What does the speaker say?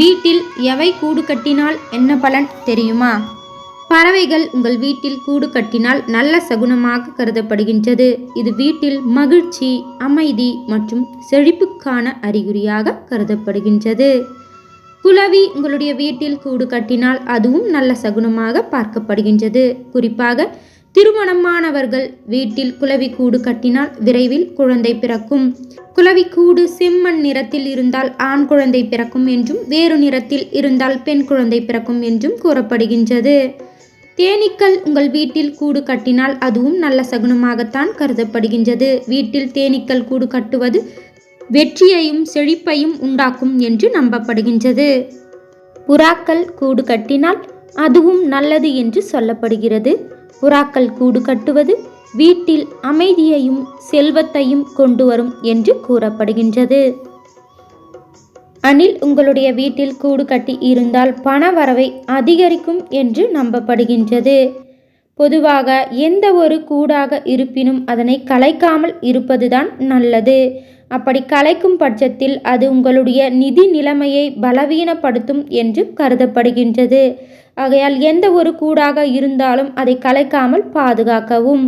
வீட்டில் எவை கூடு கட்டினால் என்ன பலன் தெரியுமா? பறவைகள் உங்கள் வீட்டில் கூடு கட்டினால் நல்ல சகுனமாக கருதப்படுகின்றது. இது வீட்டில் மகிழ்ச்சி அமைதி மற்றும் செழிப்புக்கான அறிகுறியாக கருதப்படுகின்றது. குலவி உங்களுடைய வீட்டில் கூடு கட்டினால் அதுவும் நல்ல சகுனமாக பார்க்கப்படுகின்றது. குறிப்பாக திருமணமானவர்கள் வீட்டில் குளவி கூடு கட்டினால் விரைவில் குழந்தை பிறக்கும். குலவிக்கூடு கூடு செம்மண் நிறத்தில் இருந்தால் ஆண் குழந்தை பிறக்கும் என்றும் வேறு நிறத்தில் இருந்தால் பெண் குழந்தை பிறக்கும் என்றும் கூறப்படுகின்றது. தேனீக்கள் உங்கள் வீட்டில் கூடு கட்டினால் அதுவும் நல்ல சகுனமாகத்தான் கருதப்படுகின்றது. வீட்டில் தேனீக்கள் கூடு கட்டுவது வெற்றியையும் செழிப்பையும் உண்டாக்கும் என்று நம்பப்படுகின்றது. புறாக்கள் கூடு கட்டினால் அதுவும் நல்லது என்று சொல்லப்படுகிறது. புறாக்கள் கூடு கட்டுவது வீட்டில் அமைதியையும் செல்வத்தையும் கொண்டு வரும் என்று கூறப்படுகின்றது. அணில் உங்களுடைய வீட்டில் கூடு கட்டி இருந்தால் பண வரவை அதிகரிக்கும் என்று நம்பப்படுகின்றது. பொதுவாக எந்த ஒரு கூடாக இருப்பினும் அதனை கலைக்காமல் இருப்பதுதான் நல்லது. அப்படி கலைக்கும் பட்சத்தில் அது உங்களுடைய நிதி நிலைமையை பலவீனப்படுத்தும் என்று கருதப்படுகின்றது. ஆகையால் எந்த ஒரு கூடாக இருந்தாலும் அதை கலைக்காமல் பாதுகாக்கவும்.